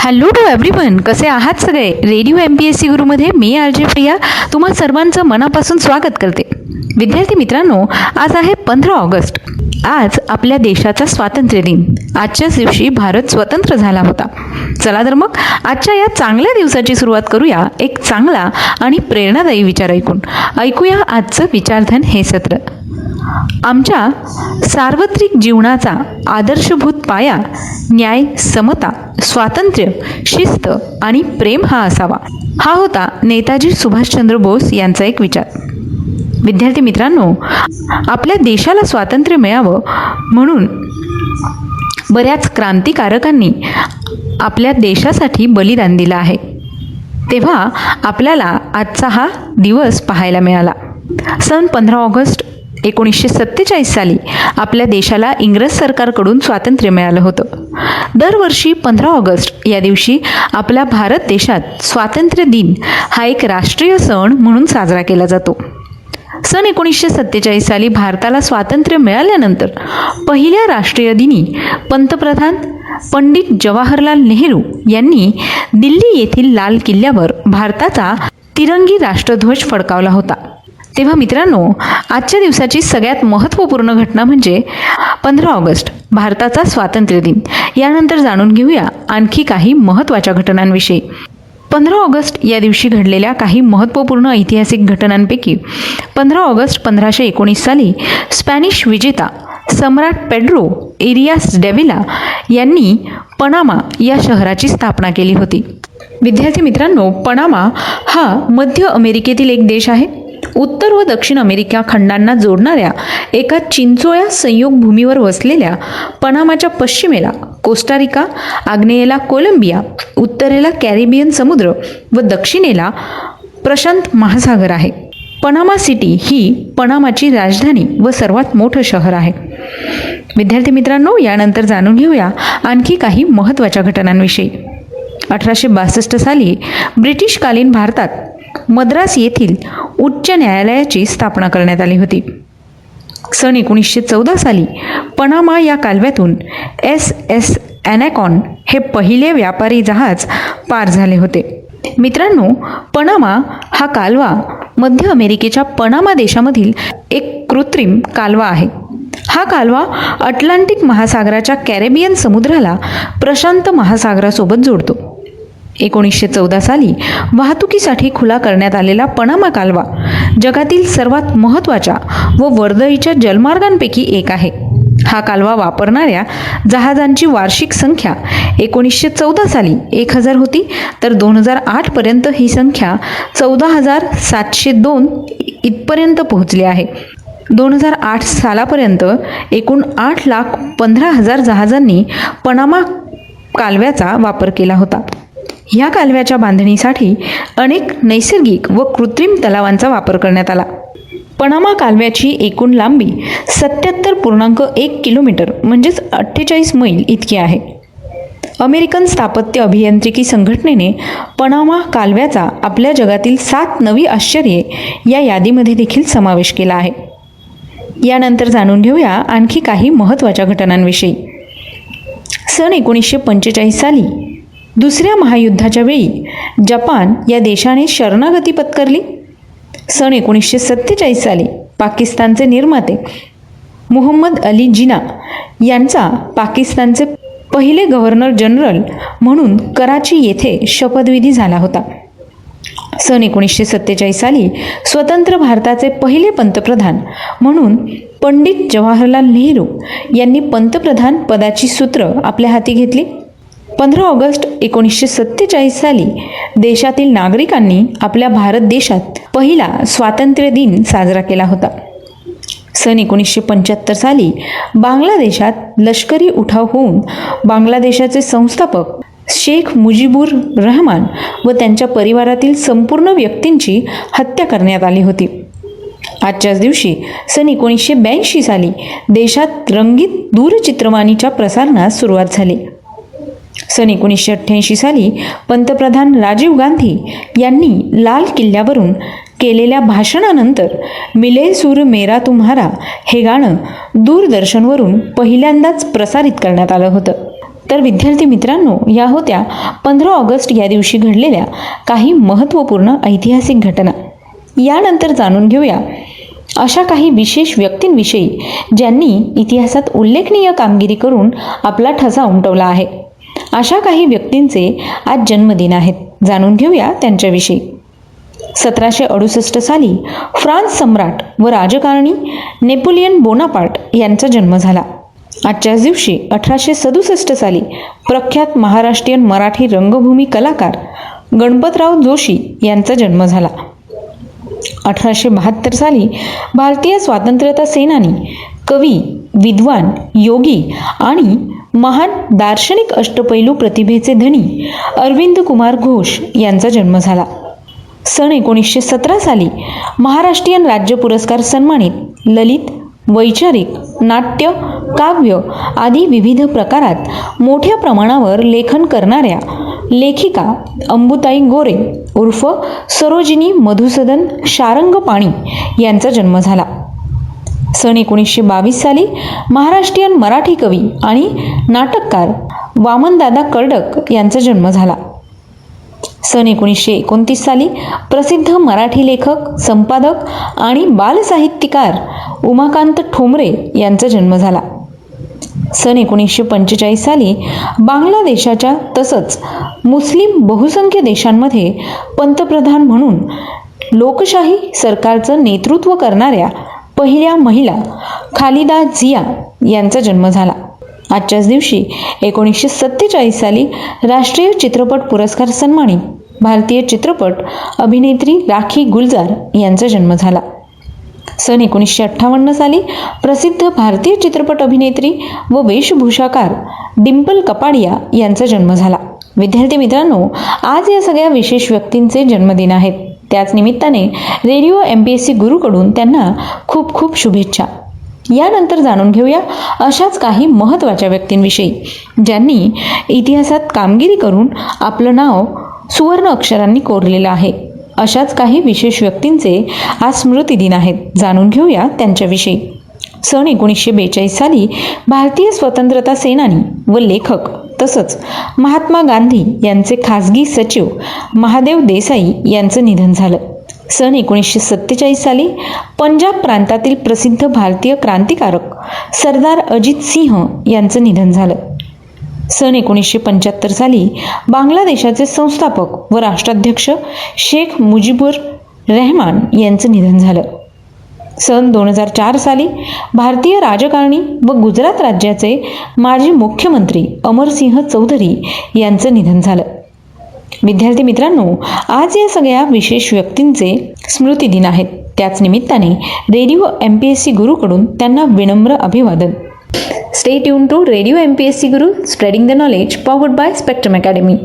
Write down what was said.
Hello to everyone कसे आहात सगळे? Radio M P S C गुरुमध्ये मी आर जे प्रिया तुम्हा सर्वांचं मनापासून स्वागत करते. विद्यार्थी मित्रांनो आज आहे पंधरा ऑगस्ट. आज आपल्या देशाचा स्वातंत्र्य दिन. आजच्याच दिवशी भारत स्वतंत्र झाला होता. चला तर मग आजच्या या चांगल्या दिवसाची सुरुवात करूया एक चांगला आणि प्रेरणादायी विचार ऐकून. ऐकूया आजचं विचारधन हे सत्र. आमच्या सार्वत्रिक जीवनाचा आदर्शभूत पाया न्याय समता स्वातंत्र्य शिस्त आणि प्रेम हा असावा. हा होता नेताजी सुभाषचंद्र बोस यांचा एक विचार. विद्यार्थी मित्रांनो आपल्या देशाला स्वातंत्र्य मिळावं म्हणून बऱ्याच क्रांतिकारकांनी आपल्या देशासाठी बलिदान दिलं आहे. तेव्हा आपल्याला आजचा हा दिवस पाहायला मिळाला. सन पंधरा ऑगस्ट एकोणीसशे सत्तेचाळीस साली आपल्या देशाला इंग्रज सरकारकडून स्वातंत्र्य मिळालं होतं. दरवर्षी पंधरा ऑगस्ट या दिवशी आपल्या भारत देशात स्वातंत्र्य दिन हा एक राष्ट्रीय सण म्हणून साजरा केला जातो. सन एकोणीसशे सत्तेचाळीस साली भारताला स्वातंत्र्य मिळाल्यानंतर पहिल्या राष्ट्रीय दिनी पंतप्रधान पंडित जवाहरलाल नेहरू यांनी दिल्ली येथील लाल किल्ल्यावर भारताचा तिरंगी राष्ट्रध्वज फडकावला होता. तेव्हा मित्रांनो आजच्या दिवसाची सगळ्यात महत्त्वपूर्ण घटना म्हणजे पंधरा ऑगस्ट भारताचा स्वातंत्र्य दिन. यानंतर जाणून घेऊया आणखी काही महत्त्वाच्या घटनांविषयी. पंधरा ऑगस्ट या दिवशी घडलेल्या काही महत्त्वपूर्ण ऐतिहासिक घटनांपैकी पंधरा ऑगस्ट पंधराशे एकोणीस साली स्पॅनिश विजेता सम्राट पेड्रो एरियास डेव्हिला यांनी पनामा या शहराची स्थापना केली होती. विद्यार्थी मित्रांनो पनामा हा मध्य अमेरिकेतील एक देश आहे. उत्तर व दक्षिण अमेरिका खंडांना जोडणाऱ्या एका चिंचोळ्या संयोग भूमीवर वसलेल्या पनामाच्या पश्चिमेला कोस्टारिका आग्नेयेला कोलंबिया उत्तरेला कॅरिबियन समुद्र व दक्षिणेला प्रशांत महासागर आहे. पनामा सिटी ही पनामाची राजधानी व सर्वात मोठं शहर आहे. विद्यार्थी मित्रांनो यानंतर जाणून घेऊया आणखी काही महत्त्वाच्या घटनांविषयी. अठराशे बासष्ट साली ब्रिटिशकालीन भारतात मद्रास येथील उच्च न्यायालयाची स्थापना करण्यात आली होती. सन एकोणीसशे चौदा साली पनामा या कालव्यातून एस एस ॲनॅकॉन हे पहिले व्यापारी जहाज पार झाले होते. मित्रांनो पनामा हा कालवा मध्य अमेरिकेच्या पनामा देशामधील एक कृत्रिम कालवा आहे. हा कालवा अटलांटिक महासागराच्या कॅरेबियन समुद्राला प्रशांत महासागरासोबत जोडतो. एकोणीसशे चौदा साली वाहतुकीसाठी खुला करण्यात आलेला पनामा कालवा जगातील सर्वात महत्त्वाच्या व वर्दळीच्या जलमार्गांपैकी एक आहे. हा कालवा वापरणाऱ्या जहाजांची वार्षिक संख्या एकोणीसशे चौदा साली एक हजार होती तर दोन हजार आठपर्यंत ही संख्या चौदा हजार सातशे दोन इथपर्यंत पोहोचली आहे. दोन हजार आठ सालापर्यंत एकूण आठ लाख पंधरा हजार जहाजांनी पनामा कालव्याचा वापर केला होता. या कालव्याच्या बांधणीसाठी अनेक नैसर्गिक व कृत्रिम तलावांचा वापर करण्यात आला. पनामा कालव्याची एकूण लांबी सत्याहत्तर पूर्णांक एक किलोमीटर म्हणजेच अठ्ठेचाळीस मैल इतकी आहे. अमेरिकन स्थापत्य अभियांत्रिकी संघटनेने पनामा कालव्याचा आपल्या जगातील सात नवी आश्चर्ये या यादीमध्ये देखील समावेश केला आहे. यानंतर जाणून घेऊया आणखी काही महत्त्वाच्या घटनांविषयी. सन एकोणीसशे पंचेचाळीस साली दुसऱ्या महायुद्धाच्या वेळी जपान या देशाने शरणागती पत्करली. सन एकोणीसशे सत्तेचाळीस साली पाकिस्तानचे निर्माते मुहम्मद अली जिना यांचा पाकिस्तानचे पहिले गव्हर्नर जनरल म्हणून कराची येथे शपथविधी झाला होता. सन एकोणीसशे सत्तेचाळीस साली स्वतंत्र भारताचे पहिले पंतप्रधान म्हणून पंडित जवाहरलाल नेहरू यांनी पंतप्रधान पदाची सूत्र आपल्या हाती घेतली. पंधरा ऑगस्ट एकोणीसशे सत्तेचाळीस साली देशातील नागरिकांनी आपल्या भारत देशात पहिला स्वातंत्र्य दिन साजरा केला होता. सन एकोणीसशे पंच्याहत्तर साली बांगलादेशात लष्करी उठाव होऊन बांगलादेशाचे संस्थापक शेख मुजीबुर रहमान व त्यांच्या परिवारातील संपूर्ण व्यक्तींची हत्या करण्यात आली होती. आजच्याच दिवशी सन एकोणीसशे ब्याऐंशी साली देशात रंगीत दूरचित्रवाणीच्या प्रसारणास सुरुवात झाली. सन एकोणीसशे अठ्ठ्याऐंशी साली पंतप्रधान राजीव गांधी यांनी लाल किल्ल्यावरून केलेल्या भाषणानंतर मिले सूर मेरा तुम्हारा हे गाणं दूरदर्शनवरून पहिल्यांदाच प्रसारित करण्यात आलं होतं. तर विद्यार्थी मित्रांनो या होत्या पंधरा ऑगस्ट या दिवशी घडलेल्या काही महत्त्वपूर्ण ऐतिहासिक घटना. यानंतर जाणून घेऊया अशा काही विशेष व्यक्तींविषयी ज्यांनी इतिहासात उल्लेखनीय कामगिरी करून आपला ठसा उमटवला आहे. अशा काही व्यक्तींचे आज जन्मदिन आहेत. जाणून घेऊया त्यांच्याविषयी. सतराशे अडुसष्ट साली फ्रान्स सम्राट व राजकारणी नेपोलियन बोनापार्ट यांचा जन्म झाला. आजच्याच दिवशी अठराशे सदुसष्ट साली प्रख्यात महाराष्ट्रीयन मराठी रंगभूमी कलाकार गणपतराव जोशी यांचा जन्म झाला. अठराशे बहात्तर साली भारतीय स्वातंत्र्यता सेनानी कवी विद्वान योगी आणि महान दार्शनिक अष्टपैलू प्रतिभेचे धनी अरविंद कुमार घोष यांचा जन्म झाला. सन एकोणीसशे सतरा साली महाराष्ट्रीयन राज्य पुरस्कार सन्मानित ललित वैचारिक नाट्य काव्य आदी विविध प्रकारात मोठ्या प्रमाणावर लेखन करणाऱ्या लेखिका अंबुताई गोरे उर्फ सरोजिनी मधुसदन शारंग पाणी यांचा जन्म झाला. सन एकोणीसशे बावीस साली महाराष्ट्रीयन मराठी कवी आणि नाटककार वामनदादा कर्डक यांचा जन्म झाला. सन एकोणीसशे एकोणतीस साली प्रसिद्ध मराठी लेखक संपादक आणि बालसाहित्यकार उमाकांत ठोंबरे यांचा जन्म झाला. सन एकोणीसशे पंचेचाळीस साली बांगलादेशाच्या तसंच मुस्लिम बहुसंख्य देशांमध्ये पंतप्रधान म्हणून लोकशाही सरकारचं नेतृत्व करणाऱ्या पहिल्या महिला खालिदा झिया यांचा जन्म झाला. आजच्याच दिवशी एकोणीसशे सत्तेचाळीस साली राष्ट्रीय चित्रपट पुरस्कार सन्मानित भारतीय चित्रपट अभिनेत्री राखी गुलजार यांचा जन्म झाला. सन एकोणीसशे अठ्ठावन्न साली प्रसिद्ध भारतीय चित्रपट अभिनेत्री व वेशभूषाकार डिम्पल कपाडिया यांचा जन्म झाला. विद्यार्थी मित्रांनो आज या सगळ्या विशेष व्यक्तींचे जन्मदिन आहेत. त्याच निमित्ताने radio M P S C गुरुकडून त्यांना खूप खूप शुभेच्छा. यानंतर जाणून घेऊया अशाच काही महत्त्वाच्या व्यक्तींविषयी ज्यांनी इतिहासात कामगिरी करून आपलं नाव सुवर्ण अक्षरांनी कोरलेलं आहे. अशाच काही विशेष व्यक्तींचे आज स्मृतिदिन आहेत. जाणून घेऊया त्यांच्याविषयी. सन एकोणीसशे बेचाळीस साली भारतीय स्वतंत्रता सेनानी व लेखक तसंच महात्मा गांधी यांचे खासगी सचिव महादेव देसाई यांचं निधन झालं. सन एकोणीसशे सत्तेचाळीस साली पंजाब प्रांतातील प्रसिद्ध भारतीय क्रांतिकारक सरदार अजित सिंह यांचं निधन झालं. सन एकोणीसशे पंच्याहत्तर साली बांगलादेशाचे संस्थापक व राष्ट्राध्यक्ष शेख मुजीबुर रहमान यांचं निधन झालं. सन दोन हजार चार साली भारतीय राजकारणी व गुजरात राज्याचे माजी मुख्यमंत्री अमरसिंह चौधरी यांचं निधन झालं. विद्यार्थी मित्रांनो आज या सगळ्या विशेष व्यक्तींचे स्मृती दिन आहेत. त्याच निमित्ताने radio M P S C गुरुकडून त्यांना विनम्र अभिवादन. Stay tune to radio M P S C Guru spreading the knowledge powered by Spectrum Academy